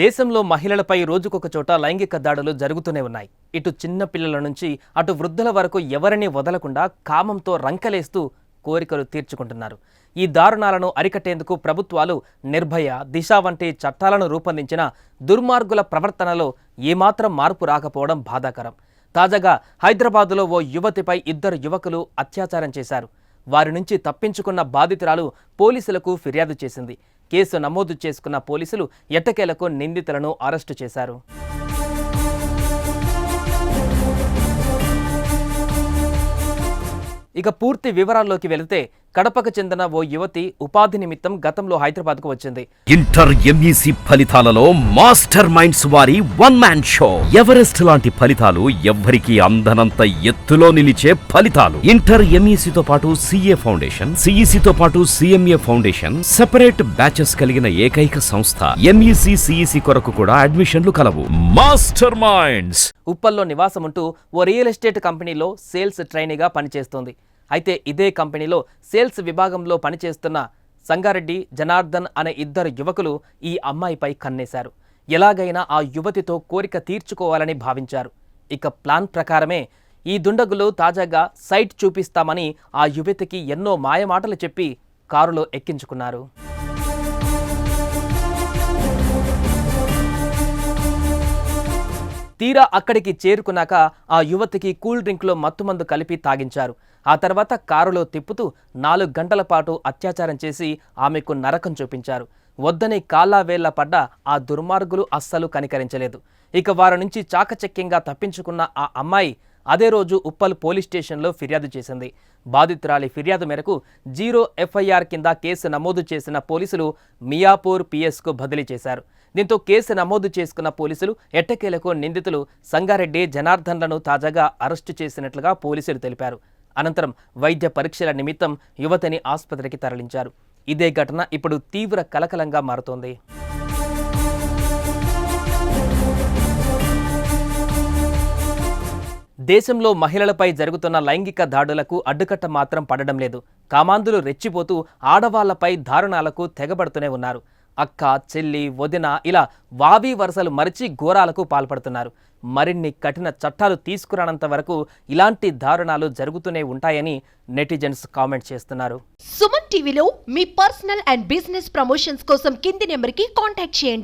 దేశంలో మహిళలపై రోజుకొక చోట లైంగిక దాడులు జరుగుతూనే ఉన్నాయి. ఇటు చిన్న పిల్లల నుంచి అటు వృద్ధుల వరకు ఎవరిని వదలకుండా కామంతో రంకలేస్తూ కోరికలు తీర్చుకుంటున్నారు. ఈ దారుణాలను అరికట్టేందుకు ప్రభుత్వాలు నిర్భయ దిశ వంటి చట్టాలను రూపొందించిన దుర్మార్గుల ప్రవర్తనలో ఏమాత్రం మార్పు రాకపోవడం బాధాకరం. తాజాగా హైదరాబాదులో ఓ యువతిపై ఇద్దరు యువకులు అత్యాచారం చేశారు. వారి నుంచి తప్పించుకున్న బాధితురాలు పోలీసులకు ఫిర్యాదు చేసింది. కేసు నమోదు చేసుకున్న పోలీసులు ఎట్టకేలకు నిందితులను అరెస్టు చేశారు. ఇక పూర్తి వివరాల్లోకి వెళితే కడపకు చెందిన ఓ యువతి ఉపాధి నిమిత్తం గతంలో హైదరాబాద్కు వచ్చింది. ఇంటర్ ఎంఈసి ఫలితాలలో మాస్టర్ మైండ్స్ వారి వన్ మ్యాన్ షో. ఎవరెస్ట్ లాంటి ఫలితాలు ఎవ్వరికీ అందనంత ఎత్తులో నిలిచే ఫలితాలు. ఇంటర్ ఎంఈసితో పాటు సిఏ ఫౌండేషన్ సిఈసితో పాటు సిఎంఏ ఫౌండేషన్ సెపరేట్ బ్యాచెస్ కలిగిన ఏకైక సంస్థ. ఎంఈసి సిఈసి కొరకు కూడా అడ్మిషన్లు కలవు. Master Minds. ఉప్పల్లో నివాసముంటూ ఓ రియల్ ఎస్టేట్ కంపెనీలో సేల్స్ ట్రైనీగా పనిచేస్తోంది. అయితే ఇదే కంపెనీలో సేల్స్ విభాగంలో పనిచేస్తున్న సంగారెడ్డి జనార్దన్ అనే ఇద్దరు యువకులు ఈ అమ్మాయిపై కన్నేశారు. ఎలాగైనా ఆ యువతితో కోరిక తీర్చుకోవాలని భావించారు. ఇక ప్లాన్ ప్రకారమే ఈ దుండగులు తాజాగా సైట్ చూపిస్తామని ఆ యువతికి ఎన్నో మాయమాటలు చెప్పి కారులో ఎక్కించుకున్నారు. తీరా అక్కడికి చేరుకున్నాక ఆ యువతికి కూల్ డ్రింక్లో మత్తుమందు కలిపి తాగించారు. ఆ తర్వాత కారులో తిప్పుతూ నాలుగు గంటల పాటు అత్యాచారం చేసి ఆమెకు నరకం చూపించారు. వద్దని కాళ్ళ వేళ్ళ పడ్డ ఆ దుర్మార్గులు అస్సలు కనికరించలేదు. ఇక వారి నుంచి చాకచక్యంగా తప్పించుకున్న ఆ అమ్మాయి అదే రోజు ఉప్పల్ పోలీస్ స్టేషన్లో ఫిర్యాదు చేసింది. బాధితురాలి ఫిర్యాదు మేరకు జీరో ఎఫ్ఐఆర్ కింద కేసు నమోదు చేసిన పోలీసులు మియాపూర్ పిఎస్కు బదిలీ చేశారు. దీంతో కేసు నమోదు చేసుకున్న పోలీసులు ఎట్టకేలకు నిందితులు సంగారెడ్డి జనార్దన్లను తాజాగా అరెస్టు చేసినట్లుగా పోలీసులు తెలిపారు. అనంతరం వైద్య పరీక్షల నిమిత్తం యువతిని ఆసుపత్రికి తరలించారు. ఇదే ఘటన ఇప్పుడు తీవ్ర కలకలంగా మారుతోంది. దేశంలో మహిళలపై జరుగుతున్న లైంగిక దాడులకు అడ్డుకట్ట మాత్రం పడడం లేదు. కామాంధులు రెచ్చిపోతూ ఆడవాళ్ళపై దారుణాలకు తెగబడుతూనే ఉన్నారు. అక్క చెల్లి వదిన ఇలా వావి వరుసలు మరిచి ఘోరాలకు పాల్పడుతున్నారు. మరిన్ని కఠిన చట్టాలు తీసుకురానంత వరకు ఇలాంటి దారుణాలు జరుగుతూనే ఉంటాయని నెటిజన్స్ కామెంట్ చేస్తున్నారు. సుమన్ టీవీలో మీ పర్సనల్ అండ్ బిజినెస్ ప్రమోషన్స్ కోసం కింది నెంబర్కి కాంటాక్ట్ చేయండి.